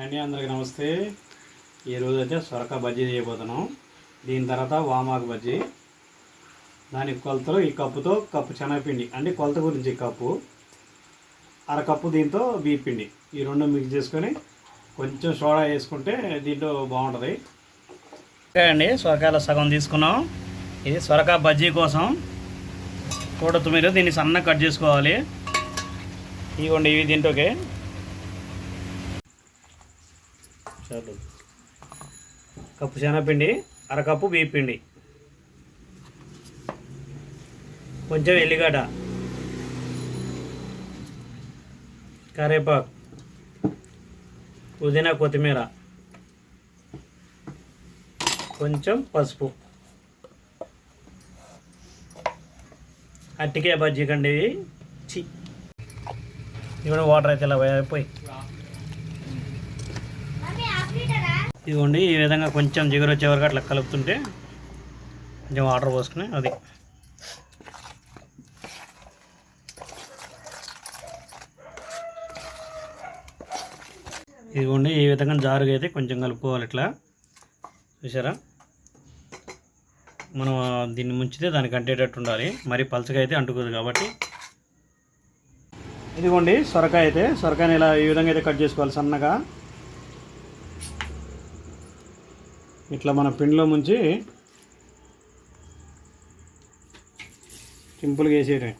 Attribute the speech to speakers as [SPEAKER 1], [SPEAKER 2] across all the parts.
[SPEAKER 1] అండి అందరికి నమస్తే. ఈరోజు అయితే సొరక బజ్జీ చేయబోతున్నాం. దీని తర్వాత వామాకు బజ్జీ. దానికి కొలతలు ఈ కప్పుతో కప్పు శనగపిండి అంటే కొలత గురించి ఈ కప్పు. అరకప్పు దీంతో బియ్యపిండి ఈ రెండు మిక్స్ చేసుకొని కొంచెం సోడా వేసుకుంటే దీంట్లో బాగుంటుంది. ఓకే అండి సొరకాయలో సగం తీసుకున్నాం. ఇది సొరకాయ బజ్జీ కోసం చూడొచ్చు మీరు దీన్ని సన్నగా కట్ చేసుకోవాలి. ఇవ్వండి ఇవి దీంట్లోకి. చాలు. కప్పు శనగపిండి అరకప్పు బియ్య పిండి కొంచెం ఎల్లిగడ్డ. కరేపాకు. పుదీనా కొత్తిమీర. కొంచెం పసుపు. అట్టికే బజ్జీ కండి చి ఇవి వాటర్ అయితే ఇలా పోయి. ఇదిగోండి ఈ విధంగా కొంచెం జిగురు వచ్చే వరకు అట్లా కలుపుతుంటే కొంచెం వాటర్ పోసుకుని అది. ఇదిగోండి ఈ విధంగా జారుగా అయితే కొంచెం కలుపుకోవాలి ఇట్లా. చూసారా? మనం దీన్ని ముంచితే దానికి అంటేటట్టు ఉండాలి. మరి పలచగా అయితే అంటుకోదు కాబట్టి. ఇదిగోండి సొరకాయ అయితే సొరకాయని ఇలా ఈ విధంగా అయితే కట్ చేసుకోవాలి సన్నగా. ఇట్లా మన పిండిలో ముంచి సింపుల్గా వేసేయటం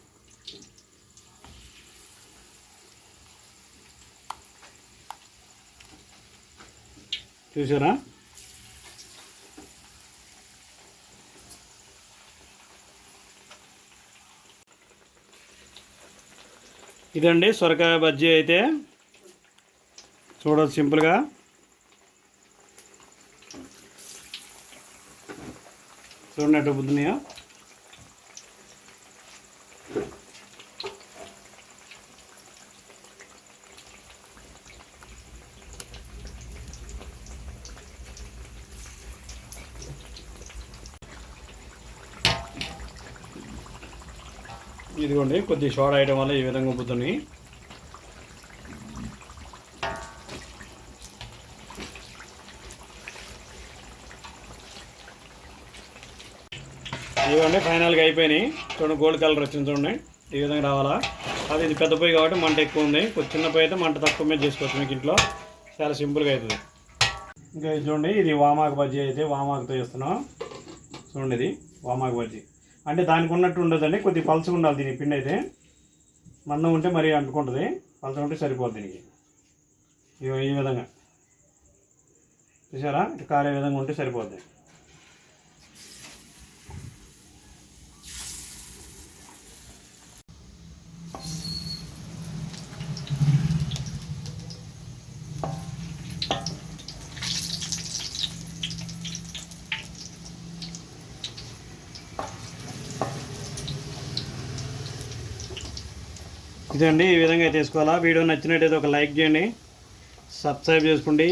[SPEAKER 1] చూసారా? ఇదండి సొరకాయ బజ్జీ అయితే. చూడవచ్చు సింపుల్గా. చూడండి ఎట్లా బుద్ధినాయో ఇదిగోండి కొద్దిగా షార్ట్ వేయడం వల్ల ఈ విధంగా ఉబ్బుతున్నాయి ఇదిగోండి ఫైనల్గా అయిపోయినాయి. చూడండి గోల్డ్ కలర్ వచ్చింది చూడండి. ఈ విధంగా రావాలా? అది ఇది పెద్ద పొయ్యి కాబట్టి మంట ఎక్కువ ఉంది. కొద్ది చిన్న పొయ్యి అయితే మంట తక్కువ మీద చేసుకోవచ్చు మీకు ఇంట్లో. చాలా సింపుల్గా అవుతుంది. ఇంకా ఇది చూడండి ఇది వామాకు బజ్జీ అయితే వామాకుతో చేస్తున్నాం. చూడండి ఇది వామాకు బజ్జీ. అంటే దానికి ఉన్నట్టు ఉండదండి కొద్ది పలుచగా ఉండాలి దీని పిండి అయితే. మందం ఉంటే మరీ అంటుకుంటుంది. పలుచగా ఉంటే సరిపోద్ది దీనికి. ఇగో ఈ విధంగా. చూసారా? కారే విధంగా ఉంటే సరిపోద్ది. ఇదండి ఈ విధంగా అయితే వేసుకోవాలా వీడియో నచ్చినట్టయితే ఒక లైక్ చేయండి. సబ్స్క్రైబ్ చేసుకోండి.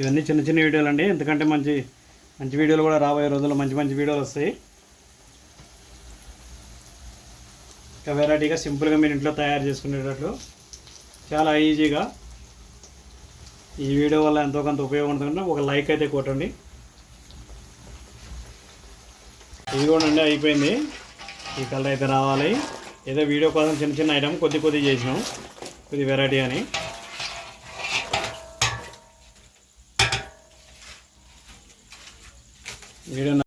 [SPEAKER 1] ఇవన్నీ చిన్న చిన్న వీడియోలు అండి. ఎందుకంటే మంచి మంచి వీడియోలు కూడా రాబోయే రోజుల్లో మంచి మంచి వీడియోలు వస్తాయి. ఇంకా వెరైటీగా సింపుల్గా మీరు ఇంట్లో తయారు చేసుకునేటట్లు చాలా ఈజీగా ఈ వీడియో వల్ల ఎంతో కొంత ఉపయోగం ఉంటుంది. ఒక లైక్ అయితే కొట్టండి. ఇదిగోనండి అయిపోయింది. ఈ కలర్ అయితే రావాలి. ఏదో వీడియో కోసం చిన్న చిన్న ఐటమ్ కొద్ది కొద్ది చేసినాం. కొద్ది వెరైటీ అని. వీడియో